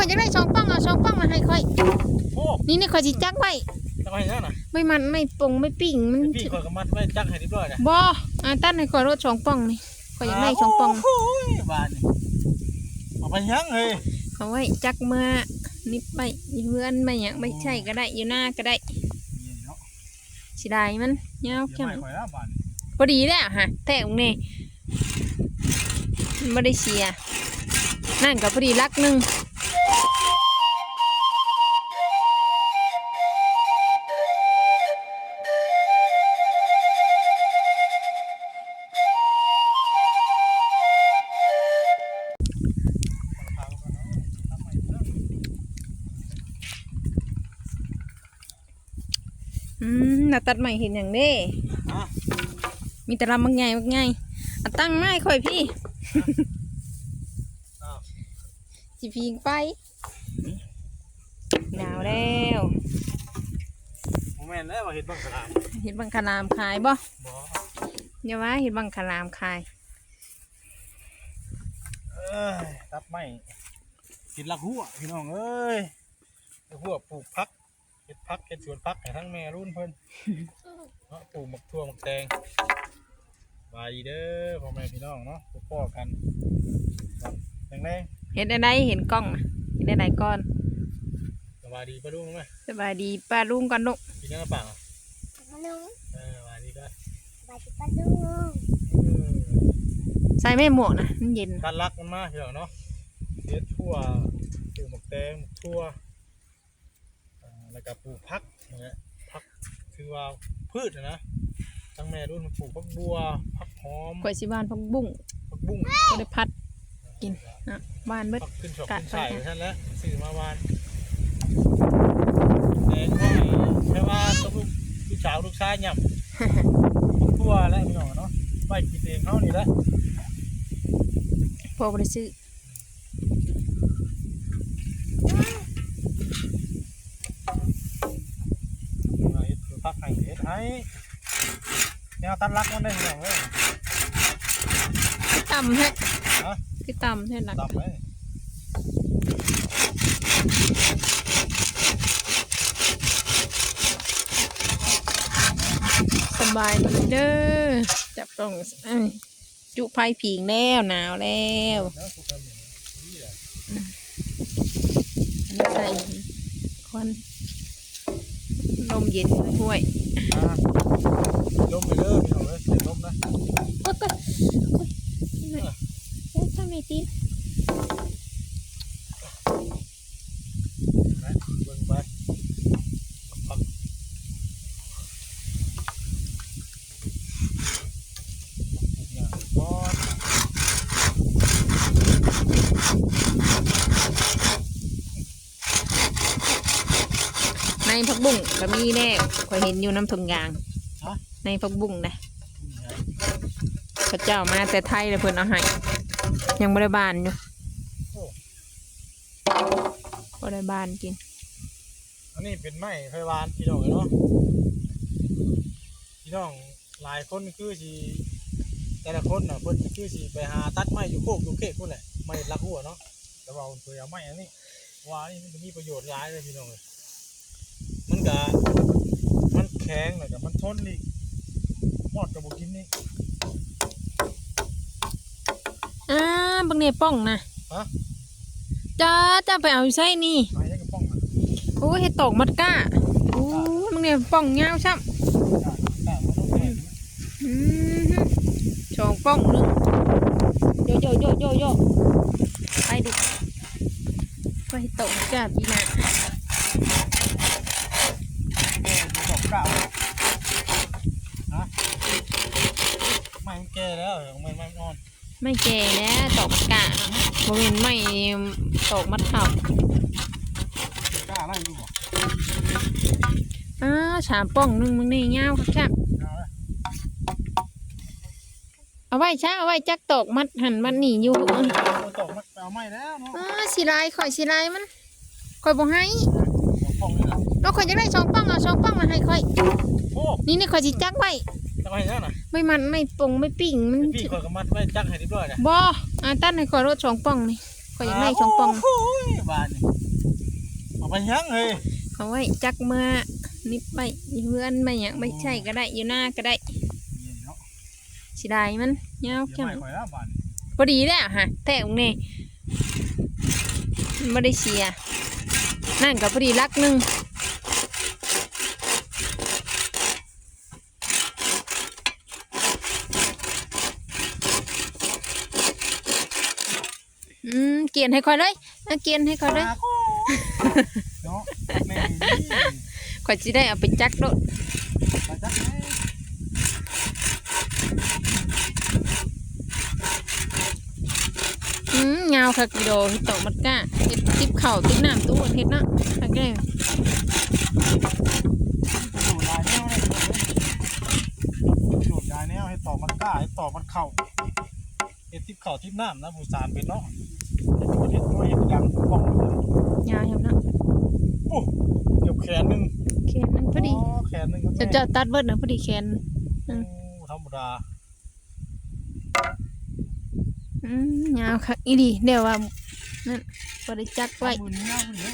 ข่อยจะได้สองป้องเอาสองป้องมาให้ข่อย โอ้นี่นี่ข่อยสิจักไว้ทำไมนั่นน่ะไม่มันไม่ปงไม่ปิ้งมันพี่คอยกับมัดไว้จักให้เรียบร้อยนะบ่อ่าตั้นให้ข่อยรถสองป้องนี่ข่อยอยากได้สองป้องโอ้ยบานนี่เอาไปยังเฮ้ยเอาไว้จักเมื่อนิบไปเพื่อนไม่หยังไม่ใช่ก็ได้อยู่หน้าก็ได้นี่เนาะสิได้มันยาวเดี๋ยแค่ไม่คอยล้วบานพอดีแล้วฮะแต่องนี่มันไม่ได้เสียนั่นก็พอดีลักหนึ่ง ตัดใหม่เห็นอย่างเด้อะมีแต่ลำบางไงบางไงอะตั้งไม้ค่อยพี่อ้าวสิพิงไป หนาวแล้วโมแมนแล้วว่าเห็ดบังกะลามเห็นบังคลามขายบ่บ่อย่าว่าเห็นบังคลามขายเอ้ยตับไม่กินลักหัวพี่น้องเอ้ยลักหัวปลูกพัก เห็ดพักเห็ดสวนพักให้ทั้งแม่รุ่นเพิ่นเนาะปลูกหมักทั่วหมักแตงบายดีเด้อพ่อแม่พี่น้องเนาะพบพ่อกันครับแรงแรงเห็นอะไรเห็นกล้องนะเห็นอะไรก่อนสบายดีปะลุงไหมสบายดีป้าลุงกันลูกกินเนื้อเปล่าปลาลุงเออสบายดีก็ปลาจิปลาลุงเออใส่ไม่หมวกนะมันเย็นการรักมันมากพี่น้องเนาะเฮ็ดทั่วปลูกหมักแตงหมักทั่วอ่า แล้วก็ปลูกพักนะฮะพักคือว่าพืชนะนะทั้งแม่รุ่นมันปลูกพักบัวพักหอมกล้วยสิบ้านพักบุ้งพักบุ้งก็ได้พัดกินนะบ้านเบิด พักขึ้นชอบกัดขึ้นใส่ไปท่านแล้วซื้อมาวานแดงก็แค่ว่าต้องลูกลูกสาวลูกชายหย่ำทั่วแล้วพี่น้องเนาะไปกินเองเขานี่แหละ พอบ่ไปซื้อ เฮ็ดคือ พักให้เฮ็ดให้แนวตันรักมันได้พี่น้องเอ้ยคือต่ำแท้ฮะคือต่ำแท้หลักตับเลยสบายดีเด้อจับต้องเอ้ยจุไฟผิงแล้วหนาวแล้วแล้วสุกกันนี่นี่แหละอันนี้ใส่ควันล มเย็นห่วยอ่าลมไปเด้อพี่น้องเอ้ยเสียลมนะโอ๊ยโอ๊ยโอ๊ยเอ๊ะทำไมตีน นะเบิ่งไปพักปลูกหญ้าก่อน ใน ผักบุ้งก็มีแน่คอยเห็นอยู่น้ำทงยาง ฮะ ในผักบุ้งนะนี่ไงพระเจ้ามาแต่ไทยเลยเพิ่นเอาให้ยังบริบานอยู่โอ้บริบานกิน อันนี้เป็นไม้ไฟวานพี่น้องเอ้ยเนาะพี่น้องหลายคนคือสิแต่ละคนน่ะเพิ่นคือสิไปหาตัดไม้อยู่โคกอยู่เขกพุ่นแหละไม้ลักหัวเนาะแต่ว่าเพิ่นเอาไม้อันนี้ว่านี่มันก็มีประโยชน์หลายเลยพี่น้องเอ้ย มันก็มันแข็งแล้วก็มันทนอีกหมอดกับบ่กินนี่อ่าบางเนี่ยป้องนะฮะจ้าจ้าไปเอาอยู่ใส่นี่ไม้ยังกับป้องน่ะโอ้ยเห็ดตกมัดก้าโอ้ยบางเนี่ยป้องยาวซ้ำต่างมันต้องแข็งอืมฮึสองป้องหนึงโยโยโยโยโยไปดิไปตกจ้าพี่นา แก่อยู่สองกะฮะไม้มันแก่แล้วไม้ไม้มันอ่อน ไม่แก่แล้วตกมัดก้าโมเมนไม่ตกมัดเข่ากล้าไล่ดูบ่อ้าสามป้องหนึงมึงนี่ยาวครับจ้าเอาละเอาไว้ช้าเอาไว้จักตกมัดหันมันหนีอยู่เอ้ยเอาตกมันเอาไม้แล้วเนาะอ้าสิลายข่อยสิลายมันข่อยบ่ให้เอาป้องนี่ล่ะแล้วข่อยจะได้สองป้องเอาสองป้องมาให้ข่อยโอ้นี่นี่ข่อยสิจักไว้ ทำไมนั่นน่ะไม่มันไม่ปงไม่ปิ้งมันพี่คอยกับมัดไว้จักให้เรียบร้อยนะบ่อ่าตั้นให้ข่อยรถสองป้องนี่ข่อยอยากได้ช่องปองโอ้ยบานนี่เอาไปยังเฮ้ยเอาไว้จักเมื่อนิบไปอยู่เพื่อนไม่หยังไม่ใช่ก็ได้อยู่หน้าก็ได้นี่เนาะสิได้มันยาวเดี๋ยวจังไม่ค่อยแล้วบานพอดีแล้วฮะแต่องนี่ไม่ได้เสียนั่นก็พอดีลักหนึงอืมเกียนให้คอยเลยเอาเกียนให้คอยเลยเนาะแม่นี่คอยจะได้เอาไปจักโดดไปจักไหนอืมเงาค่ะกิโดเฮ็ดตอกมัดก้าเฮ็ดติบเข่าติบน้ำตู้เฮ็ดเนาะทักได้สูดลายแนวเลยสูดลายแนวให้ตอกมันกล้าให้ตอกมันเข่าเฮ็ดทิพเข่าทิพน้ำนะผู้สารเป็นเนาะ เฮ็ดตัวเฮ็ดยังป้องเลยยาวครับเนาะโอ้เกือบแขนหนึงแขนนึงพอดีแขนหนึงครับจะแม่เจะตัดเบิดนะพอดีแขนโอ้ธรรมดาอืมยาวค่ะอีดีเดี๋ยวว่านั่นพอได้จักไว้มือนี้ยาวมือนี้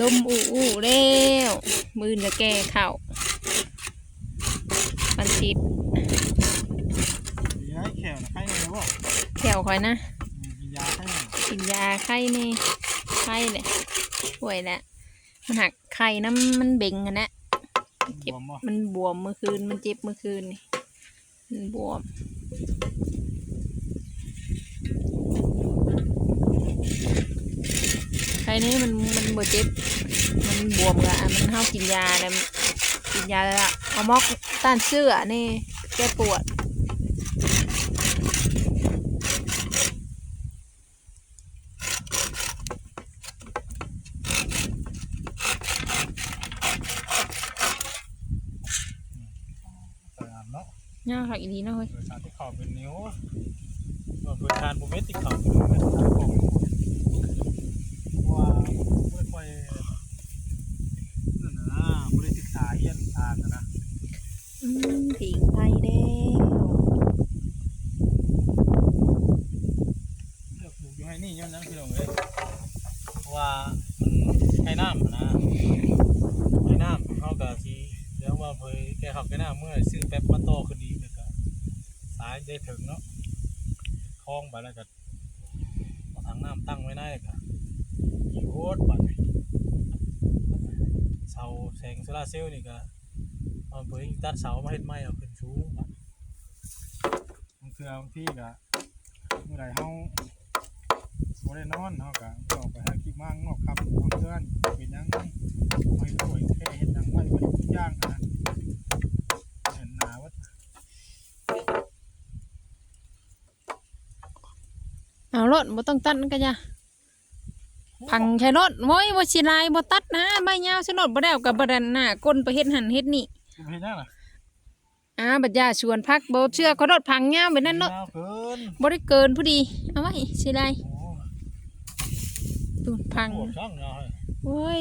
ดมอูอูแล้วมือจะแก้เข่ามันติดมีให้แข วนะใครเลยบ่แถวคอยนะมียาให้กินยาไข้นี่ไข้เลยป่วยแหละมันหักไข่น้ำมันเบ่งกันนะบวมบ่มันบวมเมื่อคืนมันเจ็บเมื่อคืนนี่มันบวมไข้นี้มันมันบ่เจ็บ มันบวมกะมันเฮากินยาแล้วกินยาแล้วอะเอามอกต้านเสื้อนี่แก้ปวด ใส่อ่านเนาะ ยากค่ะ อีดีเนาะเฮ้ยโดยสารที่ขอบเป็นนิ้วโดทารบุเมตที่เข่าเป็นเม็ดของว่าไม่ค่อยนั่นน่ะนะไม่ได้ศึกษาเรียนทางนะนะ อืมผิงไปแล้ว เลือกปลูกอยู่ให้นี่ย้อนนั้นพี่น้องเลยเพราะว่ามันให้น้ำอะนะให้น้ำเขากับทีเดี๋ยวว่าเผยแกเขาแกน้ำเมื่อซื้อแป๊บมาโตขึ้นดีเลยก็สายได้ถึงเนาะ คลองไปแล้วก็เอาถังน้ำตั้งไว้ได้เลยก็ยิงโคตรบัดนี้เสาแสงโซลาเซลล์นี่ก็เอาเผยตัดเสามาเฮ็ดไม้เอาขึ้นสูงบัดบางเทื่อบางที่ก็เมื่อไรเฮาบ่ได้นอนเฮาก็ออกไปหากินมั่งนอกครับนอกเพื่อนเป็นหยังไงไม่ป่วยแค่เฮ็ดหยังไว้บ่ได้ทุกอย่างนะเห็นหนาว่า เอารถบ่ต้องตัดมันก็จะพังใช้รถโว้ยบ่สิลายบ่ตัดนะใบยาวใช้รถบ่ได้เอากับบ่ดันหน้าก้นไปเฮ็ดหันเฮ็ดนี่คุณเฮ็ดหยังล่ะอ่าบัดยาชวนพักบ่เชื่อเขารถพังยาวไปนั่นเนาะยาวเกินบ่ได้เกินพอดีเอาไว้สิลายโอ้ตูนพังปวดช่างเนาะโอ้ย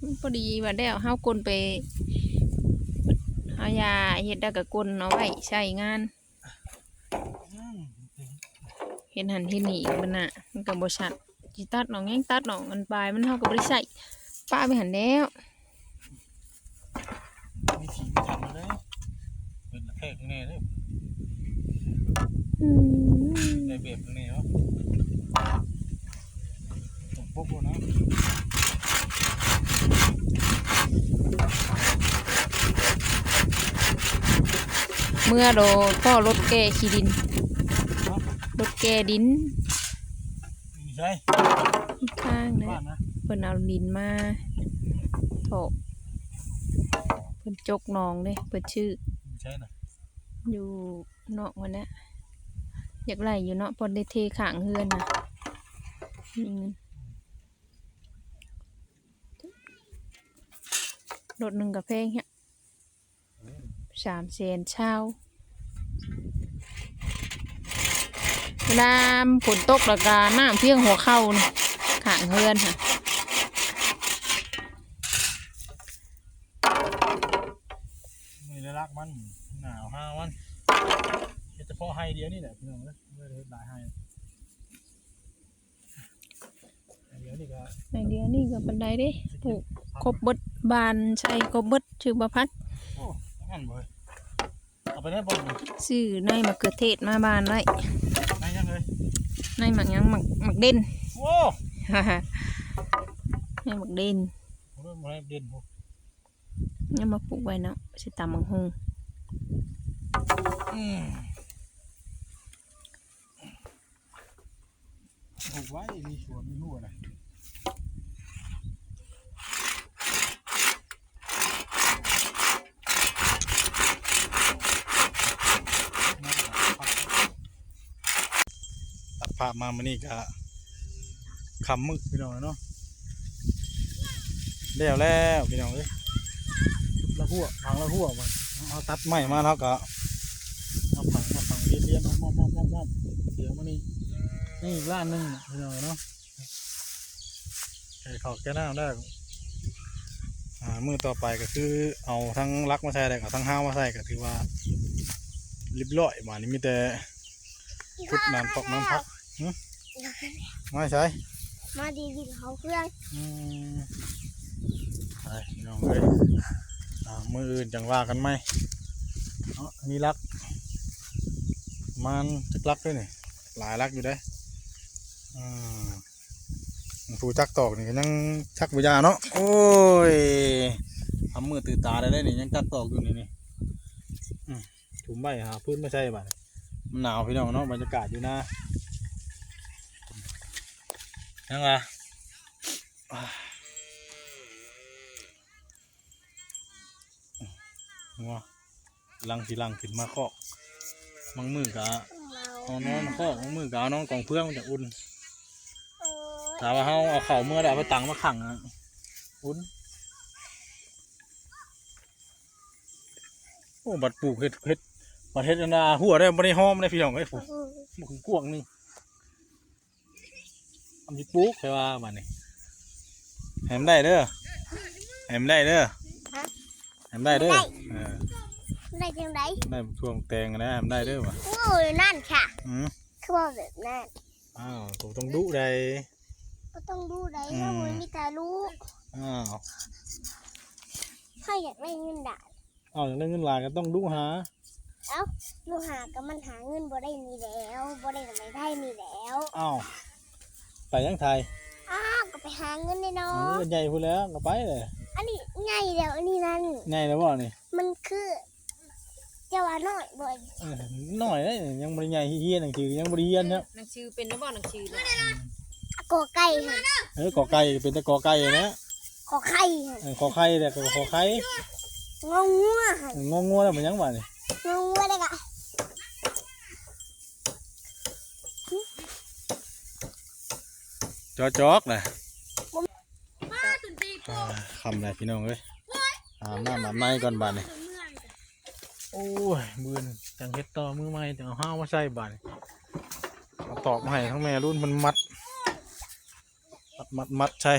มันพอดีว่าได้เอาเฮากลไปเอายาเฮ็ดแล้วก็กลเอาไว้ใช้งานอืม เฮ็ดหันเฮ็ดนี่อีกมันน่ะมันก็บ่ชัดสิตัดหนองแงงตัดหนองมันปลายมันเฮาก็บ่ได้ใช้ป้าไปหันแล้วมีถีมีถังเลยเป็นแขกแน่เลยอืมในแบบแน่เนาะตรงปกแล้วนะเมื่อโดพ่อรถแกขี้ดินเนาะรถ แกดินนี่ใช่ข้างนะบ้านนะเพิ่นเอาดินมาโถกเพิ่นจกหนองเด้เพิ่นชื่อนี่ใช่น่ะอยู่นอกวันนะอยากไล่อยู่เนาะพอได้เทขางเฮือนนะมีเงินรถหนึ่งกับเพลงเนี่ยสามแสนเช่า เวลาฝนตกแล้วก็น้ำเพียงหัวเข้านี่ขางเฮือนค่ะไม่ได้รักมันหนาวห้าวันเฉพาะให้เดียวนี่แหละพี่น้องเอ้ยไม่ได้เฮ็ดหลายให้ให้เดียวนี่ก็ในเดียวนี่ก็บันไดเด้ปลูกครบเบิดบานใช้ครบเบิดชื่อบ่พักโอ้งั้นบ่เฮ้ยเอาไปได้บ่นี่ซื้อในมะเขือเทศมาบานไว้ไหนยังเลย ในหมักหยังหมักหมักเด่นโอ้ในหมักเด่นโหบ่ได้เด่นบ่นี่มาปลูกไว้เนาะสิตำมังฮงอืมปลูกไว้มีสวนมีหัวนะตัด ภาพมามานี่ก็คำมึกพี่น้องเนาะแล้วแล้วพี่น้องเอ้ยละหัวพังละหัวมันเอาตัดไม้มาแล้วก็มาฝังมาฝังเรียนๆเอามอมมอมมอมมอมเดี๋ยวมานี่นี่อีกร้านหนึงน่ะพี่น้องเนาะไก่ขอกแก้น้ำได้อ่ามือต่อไปก็คือเอาทั้งลักมาใส่ได้กับทั้งห้าวมาใส่ก็ถือว่าเรียบร้อยมานี่มีแต่พุดน้ำตกน้ำพัก หึไม่ใช่มาดีดิเขาเครื่องอืมไปพี่น้องเลยอ่ามืออื่นจังว่ากันไหมเนาะอันนี้ลัก มันจักลักด้วยนี่หลายลักอยู่ได้ออืมผูจักตอกนี่ก็ยังชักบุญาเนาะโอ้ยทำมือตื่นตาได้ได้นี่ยังจักตอกอยู่นี่นี่อืมถุมใบหาพื้นไม่ใช่บ้านมันหนาวพี่น้องเนาะบรรยากาศอยู่นะ ยังไงงัวลังสีลังขึ้นมาเคาะมังมือกะเอาน้องมาคอกเอามือกเอาน้องกองเพื่อนมันจะอุ่นโอ้ยถามว่าเขาเอาเข่าเมื่อใดเอาไปตังมาขังอะอุ่นโอ้บัดปลูกเห็ดเห็ดบัดเห็ดอันดาหัวได้ไม่ได้หอมได้พี่น้องไอ้ผู้บุกกวางนี่ ทำที่ปลูกใช่ว่าบัดนี้แหมได้เด้อแหมได้เด้อแหมได้เด้อเออได้จังไดได้ช่วงแตงนะแหมได้เด้อว่ะโอ้ยนั่นค่ะอืมคือว่าแบบนั้นอ้าวผมต้องดุได้ก็ต้องดูได้อืมถ้ามันมีแต่รู้อ้าวถ้าอยากได้เงินด่าเอาอย่างเรื่องเงินลายก็ต้องดูหาเอ้าลูกหาก็มันหาเงินบ่ได้มีแล้วบ่ได้ก็ไม่ได้มีแล้วอ้าว ไปยังไทยอ้าวก็ไปหาเงินแน่นเอออนใหญ่พูดแล้วก็ไปเลยอันนี้ง่ายแล้วอันนี้นั่นใหญ่แล้วบ่นี่มันคือเจ้าว่าน้อยบ่อยเออน้อยเลยยังบริใหญ่เฮียนหนังสือยังบริเฮียนเนี่ยหนังสือเป็นนะบ่หนังสือกอไก่หั่นเออกอไก่เป็นแต่กอไก่นะขอไข่หั่นเออขอไข่แต่ก็ขอไข่งองัวหั่นงงงัวแล้วมันยังบ่นี่งองัวได้กะ จอจอกนะอ่าคำอะไรพี่น้องเอ้ยอาบน้ำอาบในก่อนบาดนี่โอ้ยมือนจังเฮ็ดต่อมือใหม่จังเอาห้าวมาใส่บาดนี่เอาตอกมาให้ทั้งแม่รุ่นมันมัด มัดมัดมัดใช่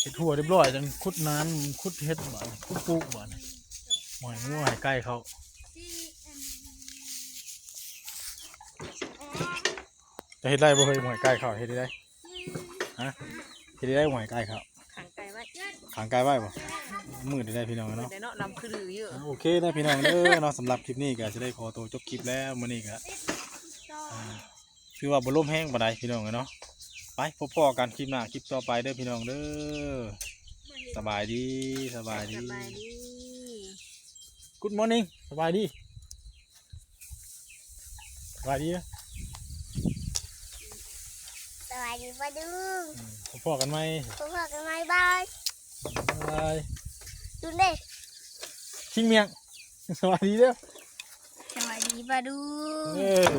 เห็ดหัวเรียบร้อยจังคุดน้ำคุดเห็ดบานคุดปลูกบานหอยงัวหอยไก่เขา จะเห็ดไรบ่เคยหอยไก่เขาเห็ดได้ฮะเห็ดได้หอยไก่เขาขังไก่ไว้ขางไก่ไว้บ่มือได้พี่น้องเนาะเดี๋ยวเนาะลำคือเยอะโอเคนะพี่น้องเด้อเนาะสำหรับคลิปนี้ก็จะได้ขอตัวจบคลิปแล้วมื้อนี้ก็อ่าคือว่าบ่ล่มแห้งปานใดพี่น้องเนาะไปพบพอกันคลิปหน้าคลิปต่อไปเด้อพี่น้องเด้อสบายดีสบายดีสบายดี Good morning สบายดีสบายดีนะส วัสดีป้าดุงอืมพบพอกันไหมพวกเรากันไหมบายบายดูเด้ชิงเมียงสบายดีเด้อสวัสดีป้าดุงเออ